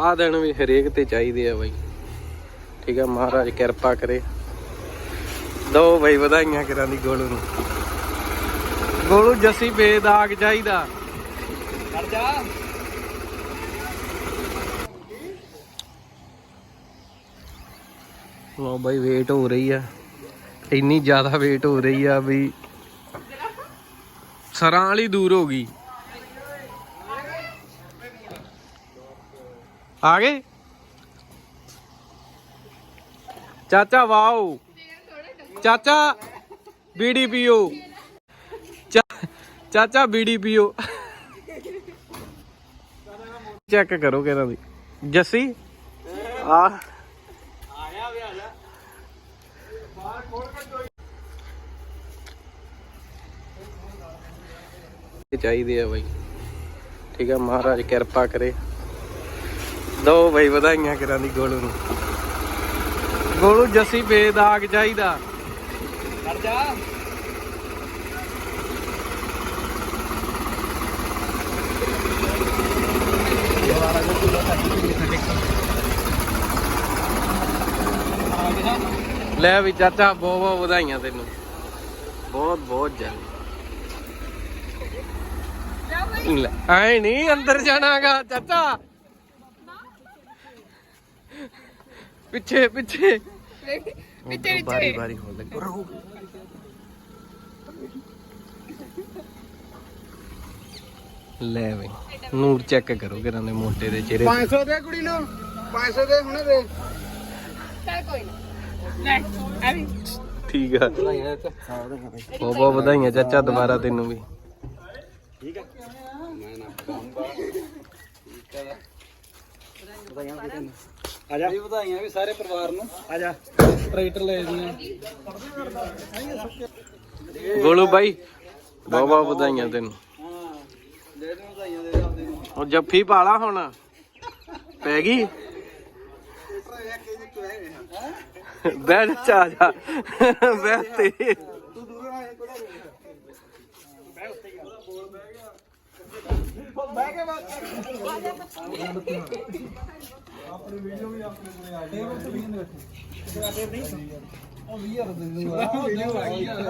ਆਹ ਦਿਨ ਵੀ ਹਰੇਕ ਤੇ ਚਾਹੀਦੇ ਆ ਬਾਈ। ਠੀਕ ਆ ਮਹਾਰਾਜ ਕਿਰਪਾ ਕਰੇ। ਦੋ ਬਾਈ ਵਧਾਈਆਂ ਕਰਾਂ ਦੀ ਗੋਲੂ ਨੂੰ। ਗੋਲੂ ਜੱਸੀ ਬੇਦਾਗ ਚਾਹੀਦਾ। ਕਰ ਜਾ। ਲੋ ਬਾਈ ਵੇਟ ਹੋ ਰਹੀ ਆ। ਇੰਨੀ ਜ਼ਿਆਦਾ ਵੇਟ ਹੋ ਰਹੀ ਆ ਵੀ। ਸਰਾਂ ਵਾਲੀ ਦੂਰ ਹੋ ਗਈ। ਆ ਗਏ? ਚਾਚਾ, ਵਾਓ। ਚਾਚਾ, ਬੀੜੀ ਪੀਓ। ਚਾਚਾ, ਬੀੜੀ ਪੀਓ। ਚੈੱਕ ਕਰੋ ਕਿਹਨਾਂ ਦੀ। ਜੱਸੀ? ਆ। ਆਇਆ ਵੇ ਆਲਾ ਇਹ ਚਾਹੀਦੇ ਆ ਬਾਈ। ਠੀਕ ਆ, ਮਹਾਰਾਜ ਕਿਰਪਾ ਕਰੇ। ਦੋ ਬਾਈ ਵਧਾਈਆਂ ਕਰਾਂ ਦੀ ਗੋਲੂ ਨੂੰ। ਗੋਲੂ ਜੱਸੀ ਬੇਦਾਗ ਚਾਹੀਦਾ। ਕਰ ਜਾ। ਲੈ ਵੀ ਚਾਚਾ ਬਹੁਤ ਬਹੁਤ ਵਧਾਈਆਂ ਤੈਨੂੰ। ਬਹੁਤ ਬਹੁਤ ਜ਼ਿਆਦਾ ਲੈ, ਐ ਨਹੀਂ ਅੰਦਰ ਜਾਣਾਗਾ ਚਾਚਾ। ਪਿੱਛੇ ਪਿੱਛੇ। ਪਿੱਛੇ ਬਾਰੀ ਬਾਰੀ ਹੋ ਲੱਗ ਲੈ ਬਈ ਨੂਰ ਚੈੱਕ ਕਰੋ ਕਿਰਾਂ ਦੇ ਮੋਟੇ ਦੇ ਚਿਹਰੇ। 500 ਦੇ ਕੁੜੀ ਨੂੰ 500 ਦੇ ਹੁਣੇ ਦੇ। ਚੱਲ ਕੋਈ ਨਾ। ਲੈ ਐਵੇਂ ਠੀਕ ਆ। ਬਹੁਤ ਬਹੁਤ ਵਧਾਈਆਂ ਚਾਚਾ ਦੁਬਾਰਾ ਤੈਨੂੰ ਵੀ। ਠੀਕ ਹੈ ਮੈਂ ਨਾ ਬੰਬਾ ਠੀਕ ਹੈ ਵਧਾਈਆਂ ਵੀ ਤੈਨੂੰ। ਆ ਜਾ। ਵਧਾਈਆਂ ਵੀ ਸਾਰੇ ਪਰਿਵਾਰ ਨੂੰ। ਆ ਜਾ। ਟਰੈਕਟਰ ਲੈ ਦੀਆਂ ਗੋਲੂ ਬਾਈ ਬਹੁਤ ਬਹੁਤ ਵਧਾਈਆਂ ਤੈਨੂੰ। ਹਾਂ ਦੇ ਦੇ ਵਧਾਈਆਂ ਦੇ ਆਪਦੇ ਨੂੰ। ਉਹ ਜੱਫੀ ਪਾਲਾ ਹੁਣ। ਪੈ ਗਈ? ਬੈਠ ਚਾ ਜਾ ਬੈਠ ਤੇ ਤੂੰ ਦੂਰੋਂ ਆਏ ਕੋਲ ਬੈ ਉੱਤੇ। ਗਿਆ ਬੋਲ ਬਹਿ ਗਿਆ ਬਹਿ ਕੇ ਬਾਤ ਆਪਣੀ ਵੀਡੀਓ ਵੀ ਆਪਣੇ ਕੋਲੇ ਆ ਗਈ ਉਹ ਵੀ ਯਾਰ ਦੇ ਦੂੰਗਾ ਵੀਡੀਓ ਆ ਗਈ ਯਾਰ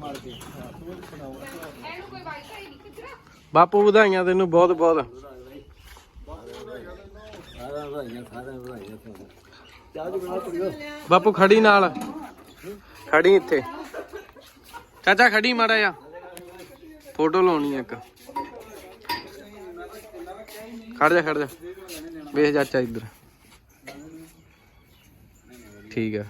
ਮਾਰ ਕੇ। ਇਹਨੂੰ ਕੋਈ ਵਾਈਫਾਈ ਨਹੀਂ ਕਿਤਰਾ ਬਾਪੂ ਵਧਾਈਆਂ ਤੈਨੂੰ ਬਹੁਤ ਬਹੁਤ। ਸਾਰਾ ਵਧਾਈਆਂ ਸਾਰਾ ਵਧਾਈਆਂ ਚਾਹ ਜੀ ਬਣਾ ਕੁੜੀਓ ਬਾਪੂ ਖੜੀ ਨਾਲ। ਖੜੀ ਇੱਥੇ। ਚਾਚਾ ਖੜੀ ਮਾੜਾ ਆ ਫੋਟੋ ਲਾਉਣੀ ਇੱਕ। ਖੜ ਜਾ ਖੜ ਜਾ। ਵੇਖ ਚਾਚਾ ਇੱਧਰ। ਠੀਕ ਆ।